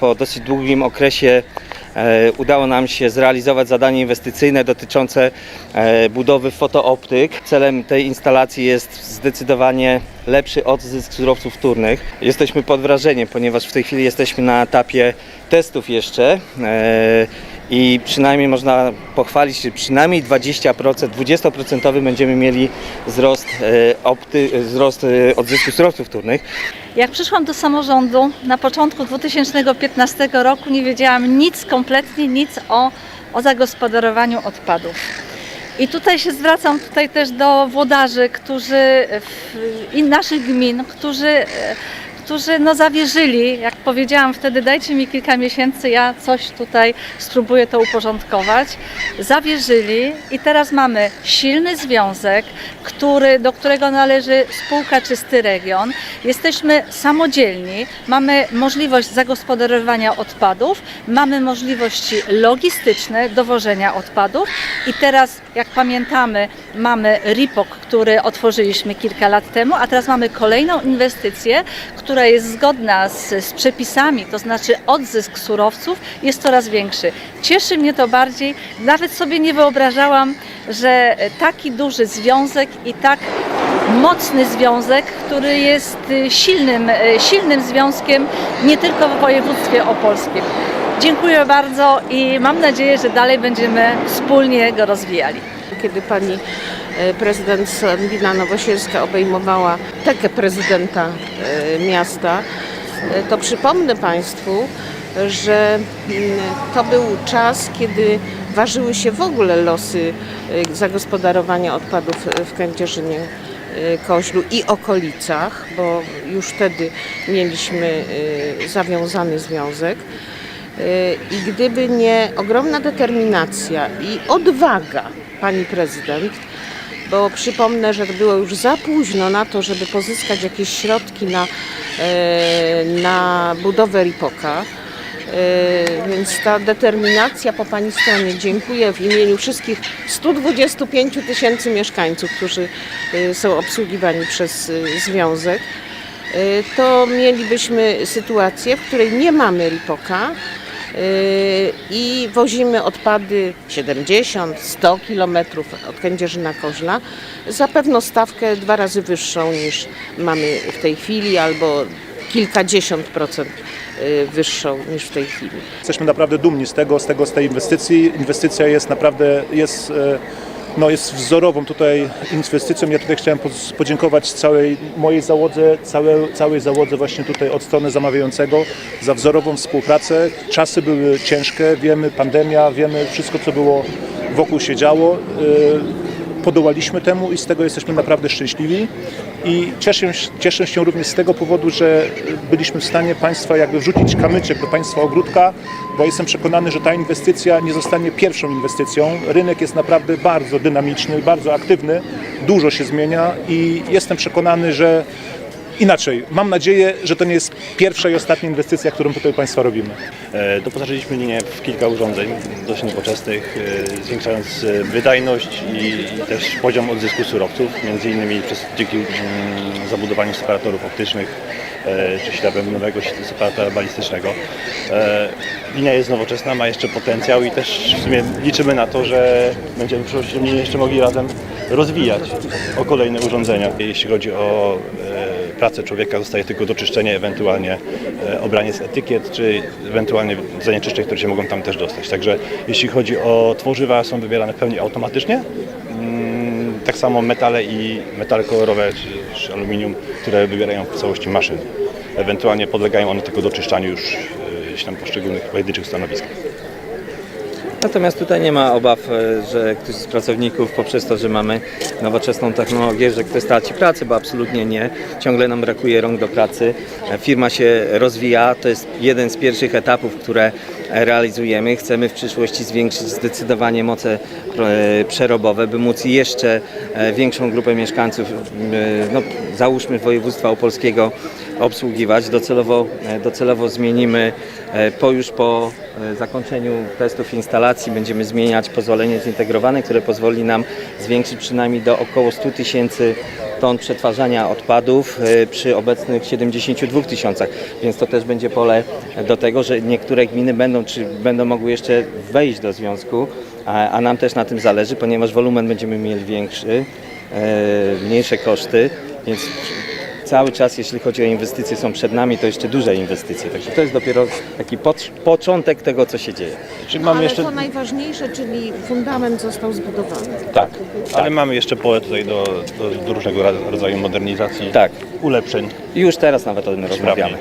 Po dosyć długim okresie e, udało nam się zrealizować zadanie inwestycyjne dotyczące e, budowy fotooptyk. Celem tej instalacji jest zdecydowanie lepszy odzysk surowców wtórnych. Jesteśmy pod wrażeniem, ponieważ w tej chwili jesteśmy na etapie testów jeszcze. I przynajmniej można pochwalić, że przynajmniej 20%, 20% będziemy mieli wzrost, e, opty, wzrost e, odzysku surowców wtórnych. Jak przyszłam do samorządu na początku 2015 roku, nie wiedziałam nic, kompletnie nic o, o zagospodarowaniu odpadów. I tutaj się zwracam tutaj też do włodarzy, którzy w, i naszych gmin, którzy, e, którzy no zawierzyli, jak powiedziałam wtedy, dajcie mi kilka miesięcy, ja coś tutaj spróbuję to uporządkować. Zawierzyli i teraz mamy silny związek, który, do którego należy spółka Czysty Region. Jesteśmy samodzielni, mamy możliwość zagospodarowania odpadów, mamy możliwości logistyczne dowożenia odpadów i teraz, jak pamiętamy, mamy RIPOK, który otworzyliśmy kilka lat temu, a teraz mamy kolejną inwestycję, która jest zgodna z, z przepisami, to znaczy odzysk surowców jest coraz większy. Cieszy mnie to bardziej, nawet sobie nie wyobrażałam, że taki duży związek i tak mocny związek, który jest y, silnym, y, silnym związkiem nie tylko w województwie opolskim. Dziękuję bardzo i mam nadzieję, że dalej będziemy wspólnie go rozwijali. Kiedy pani e, prezydent Sandina Nowosielska obejmowała tekę prezydenta e, miasta, e, to przypomnę Państwu, że mm, to był czas, kiedy ważyły się w ogóle losy zagospodarowania odpadów w Kędzierzynie Koźlu i okolicach, bo już wtedy mieliśmy zawiązany związek. I gdyby nie ogromna determinacja i odwaga pani prezydent, bo przypomnę, że było już za późno na to, żeby pozyskać jakieś środki na, e, na budowę Ripoka. E, Więc ta determinacja po Pani stronie dziękuję w imieniu wszystkich 125 tysięcy mieszkańców, którzy e, są obsługiwani przez związek. To mielibyśmy sytuację, w której nie mamy Ripoka, i wozimy odpady 70-100 kilometrów od Kędzierzyna Koźla za pewno stawkę dwa razy wyższą niż mamy w tej chwili albo kilkadziesiąt procent yy, wyższą niż w tej chwili. Jesteśmy naprawdę dumni z tego, z tego, z tej inwestycji. Inwestycja jest naprawdę, jest, e, no jest wzorową tutaj inwestycją. Ja tutaj chciałem podziękować całej mojej załodze, całej, całej załodze właśnie tutaj od strony zamawiającego za wzorową współpracę. Czasy były ciężkie, wiemy, pandemia, wiemy wszystko, co było wokół się działo. E, podołaliśmy temu i z tego jesteśmy naprawdę szczęśliwi. I cieszę, cieszę się również z tego powodu, że byliśmy w stanie Państwa jakby wrzucić kamyczek do Państwa ogródka, bo jestem przekonany, że ta inwestycja nie zostanie pierwszą inwestycją. Rynek jest naprawdę bardzo dynamiczny, bardzo aktywny, dużo się zmienia i jestem przekonany, że inaczej, mam nadzieję, że to nie jest pierwsza i ostatnia inwestycja, którą tutaj Państwa robimy. E, Doposażyliśmy linię w kilka urządzeń dość nowoczesnych, e, zwiększając e, wydajność i, też poziom odzysku surowców, między innymi przez, dzięki mm, zabudowaniu separatorów optycznych czy śladem nowego separatora balistycznego. Linia jest nowoczesna, ma jeszcze potencjał i też w sumie liczymy na to, że będziemy w przyszłości jeszcze mogli razem rozwijać o kolejne urządzenia. Jeśli chodzi o pracę człowieka, zostaje tylko doczyszczenie, ewentualnie e, obranie z etykiet, czy ewentualnie zanieczyszczeń, które się mogą tam też dostać. Także jeśli chodzi o tworzywa, są wybierane w pełni automatycznie. Mm, Tak samo metale i metale kolorowe, czy, aluminium, które wybierają w całości maszyny. Ewentualnie podlegają one tylko doczyszczaniu już e, gdzieś tam poszczególnych pojedynczych stanowiskach. Natomiast tutaj nie ma obaw, e, że ktoś z pracowników poprzez to, że mamy nowoczesną technologię, że ktoś straci pracę, bo absolutnie nie. Ciągle nam brakuje rąk do pracy. E, Firma się rozwija, to jest jeden z pierwszych etapów, które realizujemy. Chcemy w przyszłości zwiększyć zdecydowanie moce e, przerobowe, by móc jeszcze większą grupę mieszkańców, no, załóżmy województwa opolskiego, obsługiwać. Docelowo, e, docelowo zmienimy e, po już po e, zakończeniu testów instalacji będziemy zmieniać pozwolenie zintegrowane, które pozwoli nam zwiększyć przynajmniej do około 100 tysięcy ton przetwarzania odpadów przy obecnych 72 tysiącach, więc to też będzie pole do tego, że niektóre gminy będą, czy będą mogły jeszcze wejść do związku, a, nam też na tym zależy, ponieważ wolumen będziemy mieli większy, mniejsze koszty, więc cały czas, jeśli chodzi o inwestycje, są przed nami, to jeszcze duże inwestycje. Także to jest dopiero taki pocz- początek tego, co się dzieje. Czyli mamy Ale jeszcze, to najważniejsze, czyli fundament został zbudowany. Tak, ale mamy jeszcze pole tutaj do, do, do różnego rodzaju modernizacji, tak. ulepszeń. I już teraz nawet o tym rozmawiamy.